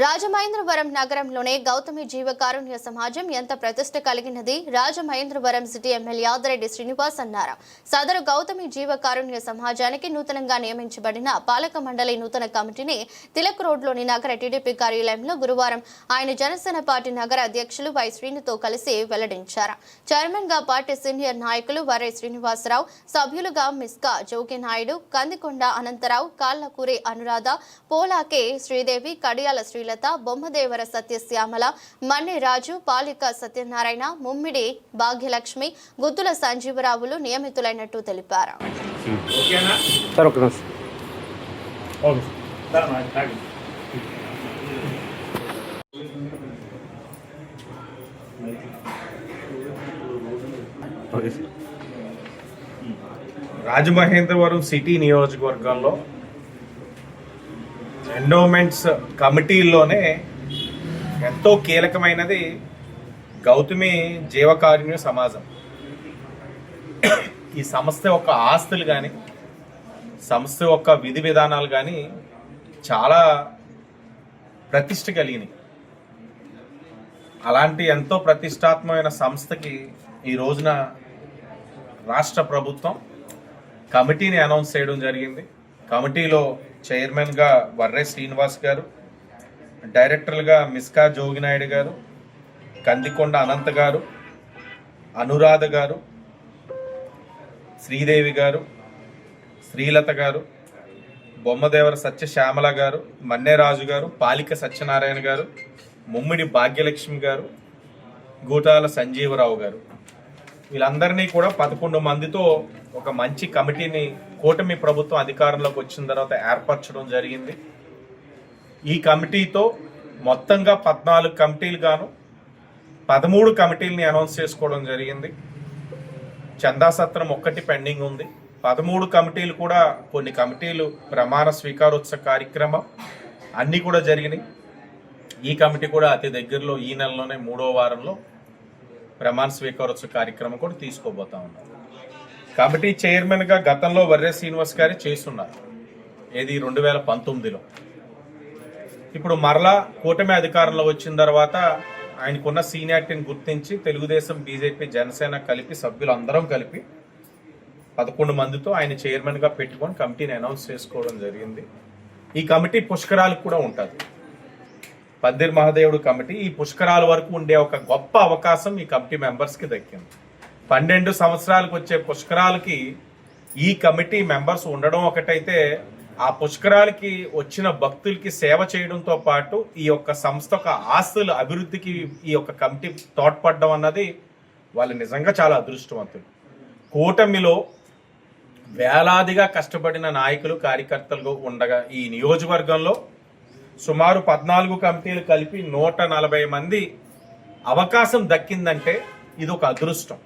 రాజమహేంద్రవరం నగరంలోనే గౌతమి జీవకారుణ్య సమాజం ఎంత ప్రతిష్ట కలిగినది? రాజమహేంద్రవరం సిటీ ఎమ్మెల్యే ఆదిరెడ్డి శ్రీనివాస్ అన్నారు. సదరు గౌతమి జీవకారుణ్య సమాజానికి నూతనంగా నియమించబడిన పాలక మండలి నూతన కమిటీని తిలక్ రోడ్లోని నగర టీడీపీ కార్యాలయంలో గురువారం ఆయన జనసేన పార్టీ నగర అధ్యక్షులు వై శ్రీనుతో కలిసి వెల్లడించారు. చైర్మన్గా పార్టీ సీనియర్ నాయకులు వరై శ్రీనివాసరావు సభ్యులుగా మిస్కా జోగి నాయుడు కందికొండ అనంతరావు కాళ్ళకూరి అనురాధ పోలాకే శ్రీదేవి కడియాల శ్రీ శ్రీలత బొమ్మదేవర సత్యశ్యామల మన్నె రాజు పాలిక సత్యనారాయణ ముమ్మిడి భాగ్యలక్ష్మి గుద్దుల సంజీవరావులు నియమితులైనట్టు తెలిపారు. రాజమహేంద్రవరం సిటీ నియోజకవర్గంలో ఎండోమెంట్స్ కమిటీల్లోనే ఎంతో కీలకమైనది గౌతమి జీవకారుణ్య సమాజం. ఈ సంస్థ యొక్క ఆస్తులు కానీ సంస్థ యొక్క విధి విధానాలు కానీ చాలా ప్రతిష్ట కలిగినవి అలాంటి ఎంతో ప్రతిష్టాత్మకమైన సంస్థకి ఈ రోజున రాష్ట్ర ప్రభుత్వం కమిటీని అనౌన్స్ చేయడం జరిగింది. కమిటీలో చైర్మన్గా వర్రే శ్రీనివాస్ గారు డైరెక్టర్లుగా మిస్కా జోగినాయుడు గారు కందికొండ అనంత్ గారు అనురాధ గారు శ్రీదేవి గారు శ్రీలత గారు బొమ్మదేవర సత్యశ్యామల గారు మన్నేరాజు గారు పాలిక సత్యనారాయణ గారు ముమ్మిడి భాగ్యలక్ష్మి గారు గూటాల సంజీవరావు గారు. వీళ్ళందరినీ కూడా పదకొండు మందితో ఒక మంచి కమిటీని కూటమి ప్రభుత్వం అధికారంలోకి వచ్చిన తర్వాత ఏర్పరచడం జరిగింది. ఈ కమిటీతో మొత్తంగా పద్నాలుగు కమిటీలు గాను పదమూడు కమిటీలని అనౌన్స్ చేసుకోవడం జరిగింది. చందా సత్రం ఒక్కటి పెండింగ్ ఉంది. పదమూడు కమిటీలు కూడా కొన్ని కమిటీలు ప్రమాణ స్వీకారోత్సవ కార్యక్రమం అన్నీ కూడా జరిగినాయి. ఈ కమిటీ కూడా అతి దగ్గరలో ఈ నెలలోనే మూడో వారంలో ప్రమాణ స్వీకారోత్సవ కార్యక్రమం కూడా తీసుకోబోతా ఉన్నారు కమిటీ చైర్మన్గా గతంలో వర్రే శ్రీనివాస్ గారి చేస్తున్నారు. ఏది రెండు వేల పంతొమ్మిదిలో. ఇప్పుడు మరలా కూటమి అధికారంలో వచ్చిన తర్వాత ఆయనకున్న సీనియారిటీని గుర్తించి తెలుగుదేశం బీజేపీ జనసేన కలిపి సభ్యులు అందరం కలిపి పదకొండు మందితో ఆయన చైర్మన్గా పెట్టుకొని కమిటీని అనౌన్స్ చేసుకోవడం జరిగింది. ఈ కమిటీ పుష్కరాలకు కూడా ఉంటుంది. పద్దిర్ మహాదేవుడు కమిటీ ఈ పుష్కరాల వరకు ఉండే ఒక గొప్ప అవకాశం ఈ కమిటీ మెంబర్స్కి దక్కింది. పన్నెండు సంవత్సరాలకు వచ్చే పుష్కరాలకి ఈ కమిటీ మెంబర్స్ ఉండడం ఒకటైతే ఆ పుష్కరాలకి వచ్చిన భక్తులకి సేవ చేయడంతో పాటు ఈ యొక్క సంస్థ యొక్క ఆస్తుల అభివృద్ధికి ఈ యొక్క కమిటీ తోడ్పడడం అన్నది వాళ్ళు నిజంగా చాలా అదృష్టవంతులు. కూటమిలో వేలాదిగా కష్టపడిన నాయకులు కార్యకర్తలు ఉండగా ఈ నియోజకవర్గంలో సుమారు పద్నాలుగు కమిటీలు కలిపి నూట నలభై మంది అవకాశం దక్కిందంటే ఇది ఒక అదృష్టం.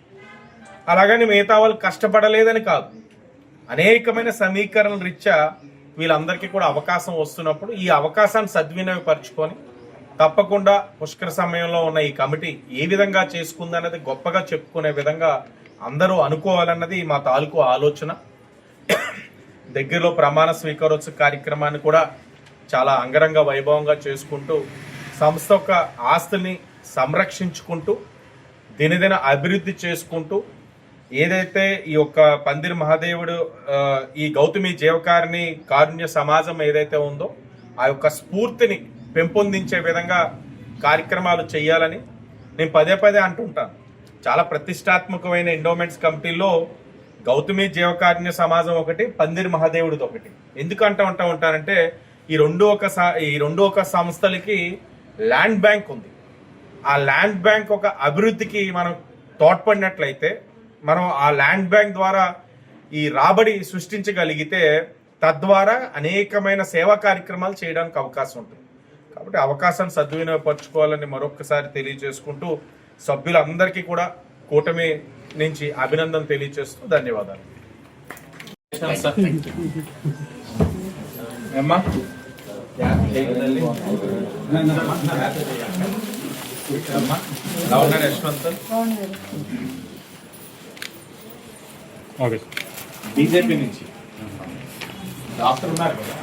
అలాగని మిగతా వాళ్ళు కష్టపడలేదని కాదు. అనేకమైన సమీకరణల రీత్యా వీళ్ళందరికీ కూడా అవకాశం వస్తున్నప్పుడు ఈ అవకాశాన్ని సద్వినియోగపరచుకొని తప్పకుండా పుష్కర సమయంలో ఉన్న ఈ కమిటీ ఏ విధంగా చేసుకుందన్నది గొప్పగా చెప్పుకునే విధంగా అందరూ అనుకోవాలన్నది మా తాలూకు ఆలోచన. దగ్గరలో ప్రమాణ స్వీకారోత్సవ కార్యక్రమాన్ని కూడా చాలా అంగరంగ వైభవంగా చేసుకుంటూ సంస్థ యొక్క ఆస్తుల్ని సంరక్షించుకుంటూ దినదిన అభివృద్ధి చేసుకుంటూ ఏదైతే ఈ యొక్క పందిరి మహాదేవుడు ఈ గౌతమి జీవకారిణి కారుణ్య సమాజం ఏదైతే ఉందో ఆ యొక్క స్ఫూర్తిని పెంపొందించే విధంగా కార్యక్రమాలు చేయాలని నేను పదే పదే అంటుంటాను చాలా ప్రతిష్టాత్మకమైన ఎండోమెంట్స్ కమిటీలో గౌతమి జీవకారుణ్య సమాజం ఒకటి పందిరి మహాదేవుడిది ఒకటి. ఎందుకు అంటూ ఉంటా ఉంటానంటే ఈ రెండు ఒక స- ఈ రెండు ఒక సంస్థలకి ల్యాండ్ బ్యాంక్ ఉంది. ఆ ల్యాండ్ బ్యాంక్ ఒక అభివృద్ధికి మనం తోడ్పడినట్లయితే మనం ఆ ల్యాండ్ బ్యాంక్ ద్వారా ఈ రాబడి సృష్టించగలిగితే తద్వారా అనేకమైన సేవా కార్యక్రమాలు చేయడానికి అవకాశం ఉంటుంది. కాబట్టి అవకాశాన్ని సద్వినియోగపరచుకోవాలని మరొకసారి తెలియజేసుకుంటూ సభ్యులందరికీ కూడా కూటమి నుంచి అభినందన తెలియజేస్తూ ధన్యవాదాలు. అమ్మా, ఎలా ఉన్నాడు యశ్వంత్? ఓకే బీజేపీ నుంచి. డాక్టర్ ఉన్నారు కదా.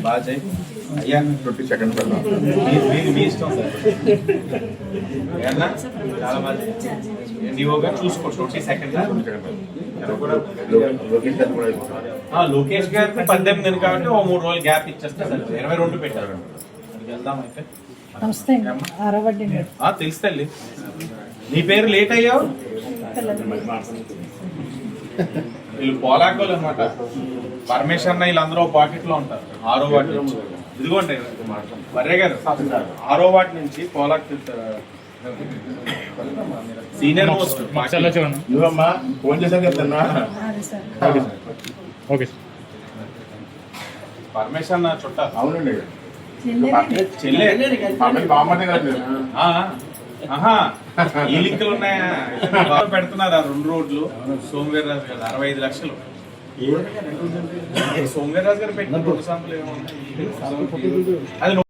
బాగా చేయి. అయ్యా ట్వంటీ సెకండ్ మీ- మీ- మీ ఇష్టం. సార్ ఏమన్నా? చాలా మంది ఎన్డీఓగా చూసుకో ట్వంటీ సెకండ్ లోకేష్ గారికి పద్దెనిమిది కాబట్టి ఓ మూడు రోజులు గ్యాప్ ఇచ్చేస్తే సార్. ఇరవై రెండు పెట్టారు. వెళ్దాం అయితే. నమస్తే అరవడ్డి ఆ, తెలుసు తల్లి. నీ పేరు లేట్ అయ్యావు? వీళ్ళు పోలాకోలు అనమాట పరమేశ్వర్ వీళ్ళందరూ పాకెట్లో ఉంటారు. ఆరో వాటి నుంచి. ఇదిగోండి వర్రే గారు. ఆరో వాటి నుంచి పోలాక్ సీనియర్ మోస్ట్ నువ్వమ్మా ఫోన్ చేశాను సార్ ఓకే పరమేశ్వర్ చుట్ట అవునండి. చెల్లెలి. చెల్లె. బామ్మనే కాదు. ఈ లింకులు ఉన్నాయా? బాగా పెడుతున్నారు ఆ రెండు రోడ్లు. సోమవీర్రాజు గారు అరవై ఐదు లక్షలు. సోమవీర్రాజు గారు పెట్టిన రెండు సంపులు ఏమో. అది